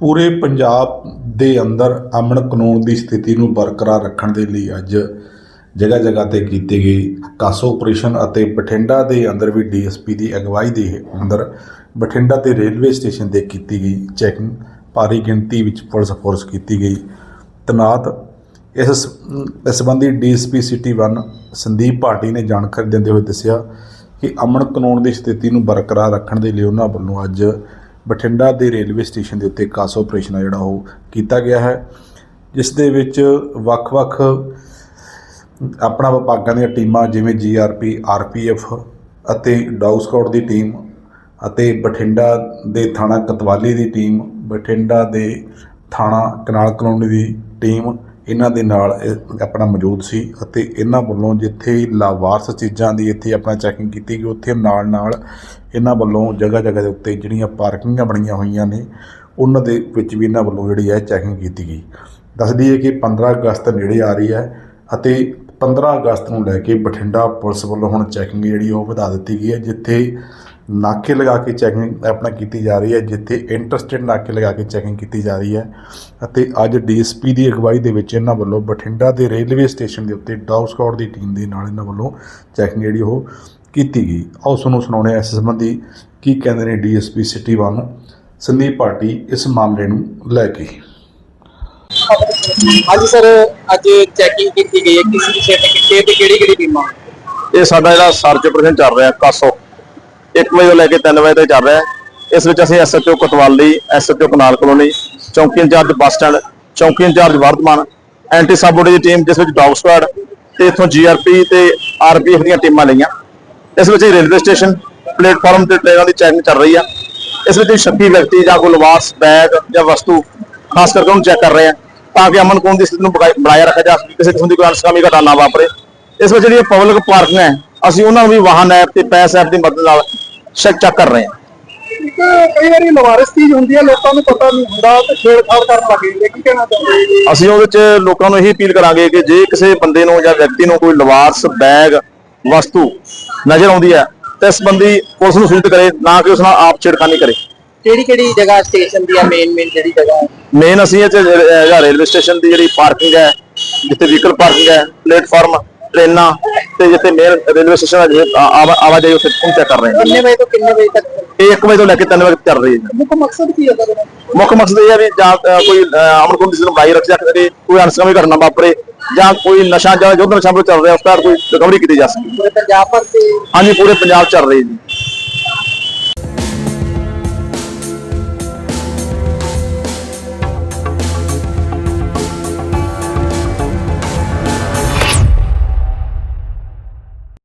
ਪੂਰੇ ਪੰਜਾਬ ਦੇ ਅੰਦਰ ਅਮਨ ਕਾਨੂੰਨ ਦੀ ਸਥਿਤੀ ਨੂੰ ਬਰਕਰਾਰ ਰੱਖਣ ਦੇ ਲਈ ਅੱਜ ਜਗ੍ਹਾ ਜਗ੍ਹਾ ਤੇ ਕੀਤੀ ਗਈ ਕਾਸੋ ਆਪਰੇਸ਼ਨ ਅਤੇ ਬਠਿੰਡਾ ਦੇ ਅੰਦਰ ਵੀ ਡੀਐਸਪੀ ਦੀ ਅਗਵਾਈ ਦੇ ਅੰਦਰ ਬਠਿੰਡਾ ਤੇ ਰੇਲਵੇ ਸਟੇਸ਼ਨ ਤੇ ਕੀਤੀ ਗਈ ਚੈਕਿੰਗ। ਭਾਰੀ ਗਿਣਤੀ ਵਿੱਚ ਪੁਲਿਸ ਫੋਰਸ ਕੀਤੀ ਗਈ। ਤਨਾਤ ਇਸ ਸ- ਇਸ ਸੰਬੰਧੀ ਡੀਐਸਪੀ ਸਿਟੀ 1 ਸੰਦੀਪ ਭਾਟੀ ਨੇ ਜਾਣਕਾਰੀ ਦਿੰਦੇ ਹੋਏ ਦੱਸਿਆ ਕਿ ਅਮਨ ਕਾਨੂੰਨ ਦੀ ਸਥਿਤੀ ਨੂੰ ਬਰਕਰਾਰ ਰੱਖਣ ਦੇ ਲਈ ਉਹਨਾਂ ਵੱਲੋਂ ਅੱਜ ਬਠਿੰਡਾ ਦੇ ਰੇਲਵੇ ਸਟੇਸ਼ਨ ਦੇ ਉੱਤੇ ਕਾਸ ਆਪਰੇਸ਼ਨ ਆ ਜਿਹੜਾ ਉਹ ਕੀਤਾ ਗਿਆ ਹੈ, ਜਿਸ ਦੇ ਵਿੱਚ ਵੱਖ-ਵੱਖ ਆਪਣਾ ਵਿਭਾਗਾਂ ਦੀਆਂ ਟੀਮਾਂ ਜਿਵੇਂ ਜੀਆਰਪੀ ਆਰਪੀਐਫ ਅਤੇ ਡਾਊ ਸਕਾਊਟ ਦੀ ਟੀਮ ਅਤੇ ਬਠਿੰਡਾ ਦੇ ਥਾਣਾ ਕਤਵਾਲੀ ਦੀ ਟੀਮ, ਬਠਿੰਡਾ ਦੇ ਥਾਣਾ ਕਨਾਲ ਕਲੋਨੀ ਦੀ ਟੀਮ ਇਹਨਾਂ ਦੇ ਨਾਲ, ਇਹ ਆਪਣਾ ਮੌਜੂਦ ਸੀ ਅਤੇ ਇਹਨਾਂ ਵੱਲੋਂ ਜਿੱਥੇ ਲਾਵਾਰਸ ਚੀਜ਼ਾਂ ਦੀ ਇੱਥੇ ਆਪਣਾ ਚੈਕਿੰਗ ਕੀਤੀ ਗਈ, ਉੱਥੇ ਨਾਲ ਨਾਲ ਇਹਨਾਂ ਵੱਲੋਂ ਜਗ੍ਹਾ ਜਗ੍ਹਾ ਦੇ ਉੱਤੇ ਜਿਹੜੀਆਂ ਪਾਰਕਿੰਗਾਂ ਬਣੀਆਂ ਹੋਈਆਂ ਨੇ, ਉਹਨਾਂ ਦੇ ਵਿੱਚ ਵੀ ਇਹਨਾਂ ਵੱਲੋਂ ਜਿਹੜੀ ਹੈ ਚੈਕਿੰਗ ਕੀਤੀ ਗਈ। ਦੱਸ ਦਈਏ ਕਿ 15 ਅਗਸਤ ਨੇੜੇ ਆ ਰਹੀ ਹੈ ਅਤੇ 15 ਅਗਸਤ ਨੂੰ ਲੈ ਕੇ ਬਠਿੰਡਾ ਪੁਲਿਸ ਵੱਲੋਂ ਹੁਣ ਚੈਕਿੰਗ ਜਿਹੜੀ ਉਹ ਵਧਾ ਦਿੱਤੀ ਗਈ ਹੈ, ਜਿੱਥੇ ਨਾਕੇ ਲਗਾ ਕੇ ਚੈਕਿੰਗ ਆਪਣਾ ਕੀਤੀ ਜਾ ਰਹੀ ਹੈ ਜਿੱਥੇ ਇੰਟਰਸਟੇਟ ਨਾਕੇ ਲਗਾ ਕੇ ਚੈਕਿੰਗ ਕੀਤੀ ਜਾ ਰਹੀ ਹੈ। ਅਤੇ ਅੱਜ ਡੀਐਸਪੀ ਦੀ ਅਗਵਾਈ ਦੇ ਵਿੱਚ ਇਹਨਾਂ ਵੱਲੋਂ ਬਠਿੰਡਾ ਦੇ ਰੇਲਵੇ ਸਟੇਸ਼ਨ ਦੇ ਉੱਤੇ ਡਾਊ ਸਕਾਊਟ ਦੀ ਟੀਮ ਦੇ ਨਾਲ ਇਹਨਾਂ ਵੱਲੋਂ ਚੈਕਿੰਗ ਜਿਹੜੀ ਉਹ ਕੀਤੀ ਗਈ। ਆਓ ਤੁਹਾਨੂੰ ਸੁਣਾਉਂਦੇ ਹਾਂ ਇਸ ਸੰਬੰਧੀ ਕੀ ਕਹਿੰਦੇ ਨੇ ਡੀਐਸਪੀ ਸਿਟੀ 1 ਸੰਦੀਪ ਪਾਰਟੀ ਇਸ ਮਾਮਲੇ ਨੂੰ ਲੈ ਕੇ। ਹਾਂਜੀ ਸਰ ਅੱਜ ਚੈਕਿੰਗ ਕੀਤੀ ਗਈ ਹੈ। ਕਿਸੇ ਕਿੱਥੇ ਤੇ ਕਿਹੜੀ ਕਿਹੜੀ ਟੀਮਾਂ ਇਹ ਸਾਡਾ ਜਿਹੜਾ ਸਰਚ ਆਪਰੇਸ਼ਨ ਚੱਲ ਰਿਹਾ ਕਾਸੋ। 1 ਵਜੇ ਤੋਂ ਲੈ ਕੇ 3 ਵਜੇ ਤੱਕ ਚੱਲ ਰਿਹਾ ਹੈ। ਇਸ ਵਿੱਚ ਅਸੀਂ SHO Kotwali SHO canal colony, ਚੌਂਕੀ ਇੰਚਾਰਜ ਬੱਸ ਸਟੈਂਡ, ਚੌਂਕੀ ਇੰਚਾਰਜ ਵਰਧਮਾਨ, ਐਂਟੀ ਸਾਬੋਡੀ ਦੀ ਟੀਮ, ਜਿਸ ਵਿੱਚ ਡੌਗ ਸਕੁਆਡ ਤੇ ਇਥੋਂ ਜੀਆਰਪੀ ਤੇ ਆਰਪੀਐਫ ਦੀਆਂ ਟੀਮਾਂ ਲਈਆਂ। ਇਸ ਵਿੱਚ ਰੇਲਵੇ ਸਟੇਸ਼ਨ, ਪਲੇਟਫਾਰਮ ਤੇ ਟ੍ਰੇਨਾਂ ਦੀ ਚੈਕਿੰਗ ਚੱਲ ਰਹੀ ਆ। ਇਸ ਵਿੱਚ ਸ਼ੱਕੀ ਵਿਅਕਤੀ ਜਾਂ ਕੋਈ ਲਿਬਾਸ, ਬੈਗ ਜਾਂ ਵਸਤੂ, ਖਾਸ ਕਰਕੇ ਉਹਨੂੰ ਚੈੱਕ ਕਰ ਰਹੇ ਆ, ਤਾਂ ਕਿ ਅਮਨ ਕਾਨੂੰਨ ਦੀ ਸਥਿਤੀ ਨੂੰ ਬਣਾਇਆ ਰੱਖਿਆ ਜਾ ਸਕੇ, ਕਿਸੇ ਕਿਸਮ ਦੀ ਕੋਈ ਅਨਸਕਾਮੀ ਘਟਨਾ ਨਾ ਵਾਪਰੇ। ਇਸ ਵਿੱਚ ਜਿਹੜੀ ਪਬਲਿਕ ਪਾਰਕਿੰਗ ਹੈ ਅਸੀਂ ਉਹਨਾਂ ਨੂੰ ਵੀ ਵਾਹਨ ਐਪ ਤੇ ਪੈਸ ਐਪ ਦੀ ਮਦਦ ਨਾਲ ਚੈੱਕ ਚੈੱਕ ਕਰ ਰਹੇ ਹਾਂ। ਇੱਕ ਕਈ ਵਾਰੀ ਲਵਾਰਸ ਚੀਜ਼ ਹੁੰਦੀ ਹੈ ਲੋਕਾਂ ਨੂੰ ਪਤਾ ਨਹੀਂ ਹੁੰਦਾ ਤੇ ਛੇੜਖਾੜ ਕਰਨ ਲੱਗ ਜਾਂਦੇ ਕੀ ਕਹਿਣਾ ਚਾਹੁੰਦੇ ਅਸੀਂ ਉਹਦੇ ਚ ਲੋਕਾਂ ਨੂੰ ਇਹੀ ਅਪੀਲ ਕਰਾਂਗੇ ਕਿ ਜੇ ਕਿਸੇ ਬੰਦੇ ਨੂੰ ਜਾਂ ਵਿਅਕਤੀ ਨੂੰ ਕੋਈ ਲਵਾਰਸ ਬੈਗ ਵਸਤੂ ਨਜ਼ਰ ਆਉਂਦੀ ਹੈ ਤਾਂ ਇਸ ਸੰਬੰਧੀ ਪੁਲਿਸ ਨੂੰ ਸੂਚਿਤ ਕਰੇ ਨਾ ਕਿ ਉਸ ਨਾਲ ਆਪ ਛੇੜਖਾਨੀ ਕਰੇ। ਕਿਹੜੀ ਕਿਹੜੀ ਜਗ੍ਹਾ ਸਟੇਸ਼ਨ ਦੀ ਆ ਮੇਨ ਮੇਨ ਜਿਹੜੀ ਜਗ੍ਹਾ ਹੈ? ਮੇਨ ਅਸੀਂ ਜਿਹੜਾ ਰੇਲਵੇ ਸਟੇਸ਼ਨ ਦੀ ਜਿਹੜੀ ਪਾਰਕਿੰਗ ਹੈ ਜਿੱਥੇ ਵਹੀਕਲ ਪਾਰਕਿੰਗ ਹੈ ਪਲੇਟਫਾਰਮ ਟ੍ਰੇਨਾਂ ਤੇ ਜਿੱਥੇ ਮੇਨ ਰੇਲਵੇ ਸਟੇਸ਼ਨ ਹੈ ਜਿੱਥੇ ਆ- ਆਵਾ- ਆਵਾਜਾਈ ਉੱਥੇ ਪਹੁੰਚ ਚੈੱਕ ਕਰ ਰਹੇ ਹਾਂ ਕਿੰਨੇ ਵਜੇ ਤੋਂ ਕਿੰਨੇ ਵਜੇ ਤੱਕ? ਇਹ 1 ਵਜੇ ਤੋਂ ਲੈ ਕੇ 3 ਵਜੇ ਤੱਕ ਚੱਲ ਰਹੀ ਹੈ। ਮੁੱਖ ਮਕਸਦ ਕੀ ਹੈ ਮੁੱਖ ਮਕਸਦ ਇਹ ਹੈ ਵੀ ਜਾਂ ਕੋਈ ਅਮਨ ਕਾਨੂੰਨ ਦੀ ਨੂੰ ਬਣਾਈ ਰੱਖਿਆ ਕਰੇ ਕੋਈ ਅਨਸਕਾਮੀ ਘਟਨਾ ਵਾਪਰੇ ਜਾਂ ਕੋਈ ਨਸ਼ਾ ਜਾਂ ਜੋ ਨਸ਼ਾ ਚੱਲ ਰਿਹਾ ਉਸ ਦਾ ਕੋਈ ਰਿਕਵਰੀ ਕੀਤੀ ਜਾ ਸਕੇ। ਪੂਰੇ ਪੰਜਾਬ ਭਰ ਤੇ ਹਾਂਜੀ ਪੂਰੇ ਪੰਜਾਬ ਚੱਲ ਰਹੀ ਹੈ ਜੀ।